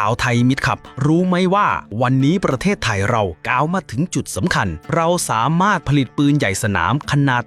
อ่าวไทยมิตรครับ รู้ไหมว่า วันนี้ประเทศไทยเราก้าวมาถึงจุดสำคัญ เราสามารถผลิตปืนใหญ่สนามขนาด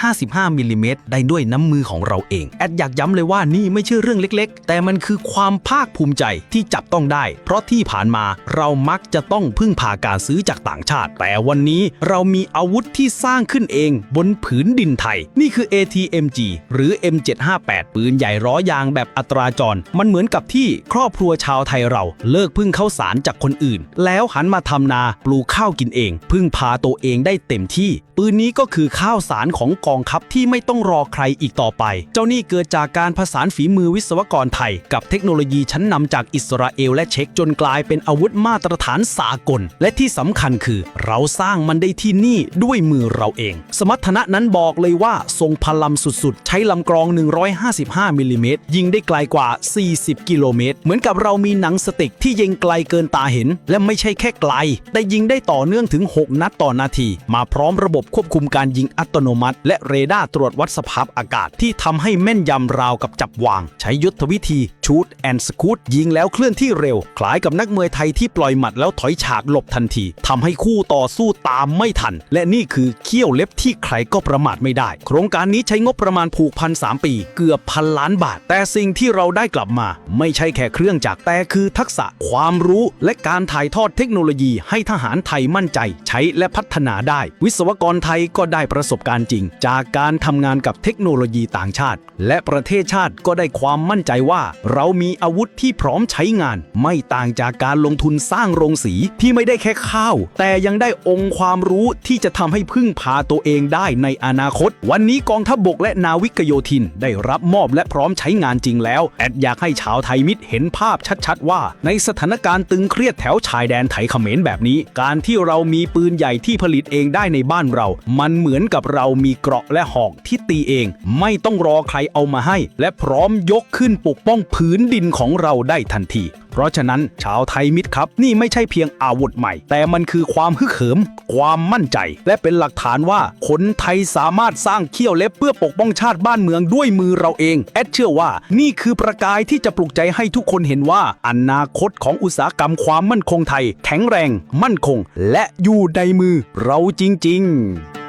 155มิลลิเมตรได้ด้วยน้ำมือของเราเอง แอดอยากย้ำเลยว่านี่ไม่ใช่เรื่องเล็กๆ แต่มันคือความภาคภูมิใจที่จับต้องได้ เพราะที่ผ่านมาเรามักจะต้องพึ่งพาการซื้อจากต่างชาติ แต่วันนี้เรามีอาวุธที่สร้างขึ้นเอง บนผืนดินไทย นี่คือ ATMG หรือ M758 ปืนใหญ่ล้อยางแบบอัตราจร มันเหมือนกับที่ครอบครัวชาวไทยเราเลิกพึ่งข้าวสารจากคนอื่น แล้วหันมาทำนาปลูกข้าวกินเอง พึ่งพาตัวเองได้เต็มที่ ปืนนี้ก็คือข้าวสารของกองทัพที่ไม่ต้องรอใครอีกต่อไป เจ้านี่เกิดจากการผสานฝีมือวิศวกรไทย กับเทคโนโลยีชั้นนำจากอิสราเอลและเช็กจนกลายเป็นอาวุธมาตรฐานสากล และที่สำคัญคือ เราสร้างมันได้ที่นี่ด้วยมือเราเอง สมรรถนะนั้นบอกเลยว่าทรงพลังสุดๆ ใช้ลำกรอง 155มิลลิเมตรยิงได้ไกลกว่า 40 กิโลเมตร เหมือนกับเรามีหนังสติกที่ยิงไกลเกินตาเห็น และไม่ใช่แค่ไกล แต่ยิงได้ต่อเนื่องถึง 6 นัดต่อนาที มาพร้อมระบบควบคุมการยิงอัตโนมัติ และเรดาร์ตรวจวัดสภาพอากาศที่ทำให้แม่นยำราวกับจับวาง ใช้ยุทธวิธีชูดแอนสคูตยิงแล้วเคลื่อนที่เร็ว คล้ายกับนักมวยไทยที่ปล่อยหมัดแล้วถอยฉากหลบทันทีทำให้คู่ต่อสู้ตามไม่ทัน และนี่คือเขี้ยวเล็บที่ใครก็ประมาทไม่ได้ โครงการนี้ใช้งบประมาณผูกพัน3ปี เกือบพันล้านบาท แต่สิ่งที่เราได้กลับมา ไม่ใช่แค่เครื่องจักรแต่คือทักษะความรู้และการถ่ายทอดเทคโนโลยีให้ทหารไทยมั่นใจ ใช้และพัฒนาได้ วิศวกรไทยก็ได้ประสบการณ์จริง จากการทำงานกับเทคโนโลยีต่างชาติ และประเทศชาติก็ได้ความมั่นใจว่าเรามีอาวุธที่พร้อมใช้งาน ไม่ต่างจากการลงทุนสร้างโรงสีที่ไม่ได้แค่ข้าว แต่ยังได้องค์ความรู้ที่จะทำให้พึ่งพาตัวเองได้ในอนาคต วันนี้กองทัพบบกและนาวิกโยธิน ได้รับมอบและพร้อมใช้งานจริงแล้ว แอดอยากให้ชาวไทยมิตรเห็นภาพชัดๆ ว่า ในสถานการณ์ตึงเครียดแถวชายแดนไทยเขมรแบบนี้ การที่เรามีปืนใหญ่ที่ผลิตเองได้ในบ้านเรา มันเหมือนกับเรามีเกราะและหอกที่ตีเอง ไม่ต้องรอใครเอามาให้ และพร้อมยกขึ้นปกป้องผืนดินของเราได้ทันที เพราะฉะนั้นชาวไทยมิตรครับ นี่ไม่ใช่เพียงอาวุธใหม่ แต่มันคือความฮึกเหิม ความมั่นใจ และเป็นหลักฐานว่าคนไทยสามารถสร้างเขี้ยวเล็บเพื่อปกป้องชาติบ้านเมืองด้วยมือเราเอง แอดเชื่อว่า นี่คือประกายที่จะปลุกใจให้ทุกคนเห็นว่า อนาคตของอุตสาหกรรมความมั่นคงไทย แข็งแรง มั่นคง และอยู่ในมือเราจริง ๆ